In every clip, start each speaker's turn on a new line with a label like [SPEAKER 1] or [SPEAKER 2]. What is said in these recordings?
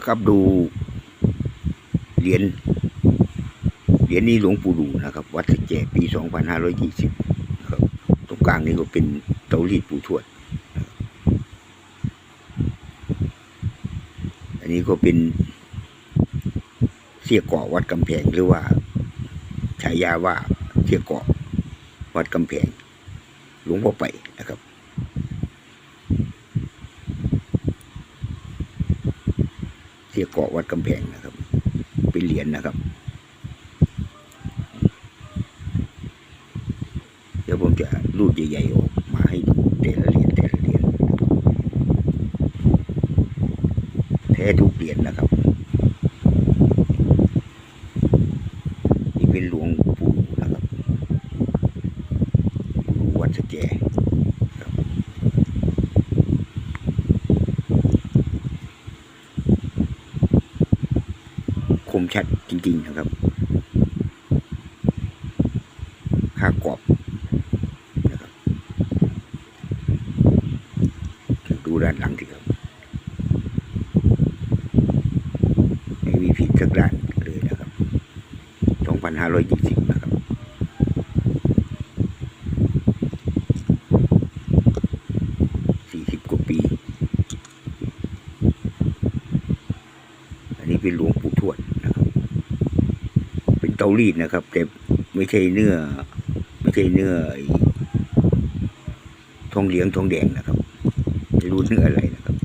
[SPEAKER 1] ะครับ ดูเหรียญเหรียญนี้หลวงปู่ดูนะครับ วัดสะแจปี 2520ครับตรงกลางนี่ก็เป็นเตารีดปู่ทวด อันนี้ก็เป็นเสียเกาะวัดกำแพงหรือว่าฉายาว่าเสียเกาะวัดกำแพงหลวงพ่อไปนะครับ ที่เกาะวัดกำแพงนะครับ เป็นเหรียญนะครับ เดี๋ยวผมจะรูดใหญ่ๆออกมาให้ดูแต่ละเหรียญแต่ละเหรียญแท้ทุกเหรียญนะครับ นี่เป็นหลวงปู่นะครับปู่วัดสะแจครับ ค มชัดจริง ๆ นะครับค่ากรอบนะครับดูด้านหลังสิครับ ไม่มีผิดสักด้านเลยนะครับ 2,520 นะครับ 40 กว่าปี อันนี้เป็นหลวงปู่ทวดนะครับ เตารีดนะครับ แต่ไม่ใช่เนื้อ ไม่ใช่เนื้อทองเหลืองทองแดงนะครับไม่รู้เนื้ออะไรนะครับ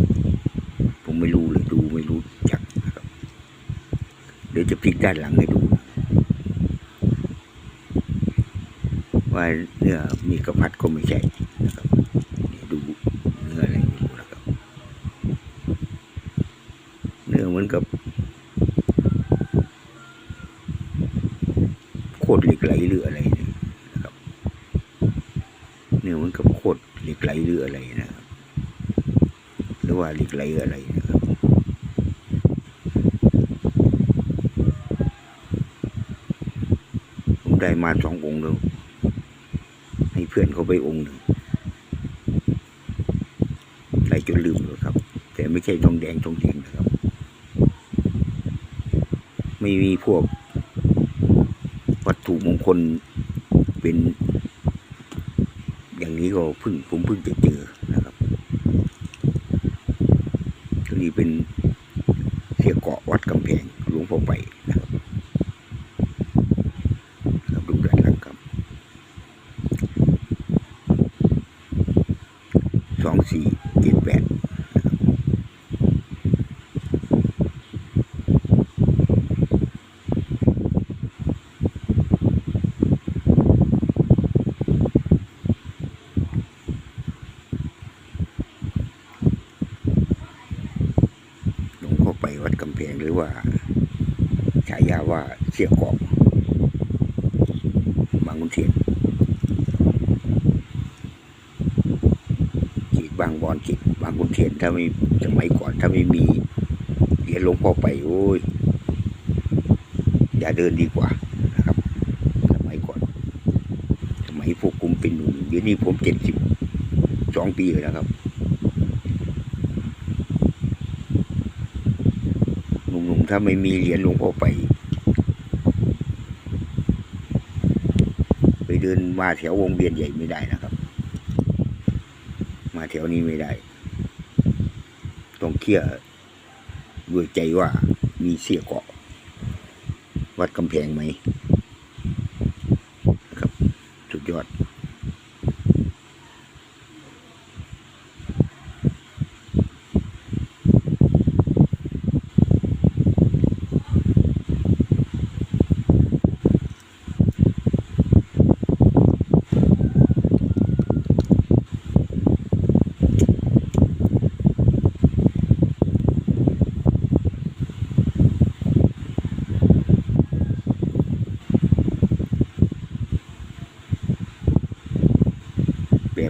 [SPEAKER 1] ผมไม่รู้เลยดูไม่รู้จักนะครับ เดี๋ยวจะพลิกด้านหลังให้ดู ว่าเนื้อมีกระพัดก็ไม่ใช่นะครับดูเนื้ออะไรไม่รู้นะครับ เนื้อเหมือนกับ โคตรเหล็กไหลหรืออะไรนะครับเนื้อเหมือนกับโคตรเหล็กไหลหรืออะไรนะครับหรือว่าเหล็กไหลอะไรนะครับผมได้มาสององค์แล้วให้เพื่อนเขาไปองค์หนึ่งได้จนลืมเลยครับ แต่ไม่ใช่ทองแดงทองเหลืองนะครับ ไม่มีพวก วัตถุมงคลเป็น อย่างนี้ก็พิ่งผมพิ่งจะเจอนะครับทีนี้เป็นเสียเกาะวัดกำแพงหลวงพ่อไปนะครับครับดูด้านหลังครับสองสี่เจ็ดแปดนะครับ หลวงพ่อไปวัดกำแพงห รือว่าฉายาว่าเสี่ยกอบบางขุนเทียนเขตบางบอนเขตบางขุนเทียนถ้าไม่สมัยก่อนถ้าไม่มีเหรียญหลวงพ่อไปโอ้ยอย่าเดินดีกว่านะครับสมัยก่อนสมัยพวกผมเป็นหนุ่มเดี๋ยวนี้ผมเจ็ดสิบสองปีแล้วนะครับ หนุ่มๆ ถ้าไม่มีเหรียญหลวงพ่อไป ไปเดินมาแถววงเวียนใหญ่ไม่ได้นะครับ มาแถวนี้ไม่ได้ ต้องเคลียร์ด้วยใจว่ามีเสียเกาะ วัดกำแพงไหมนะครับสุดยอด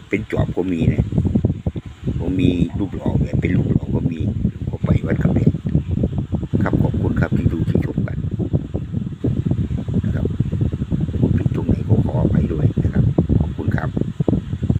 [SPEAKER 1] เป็นจอบก็มีนะผมมีรูปหล่อแบบเป็นรูปหล่อก็มีผมไปวัดกำแพงครับขอบคุณครับที่ดูคลิป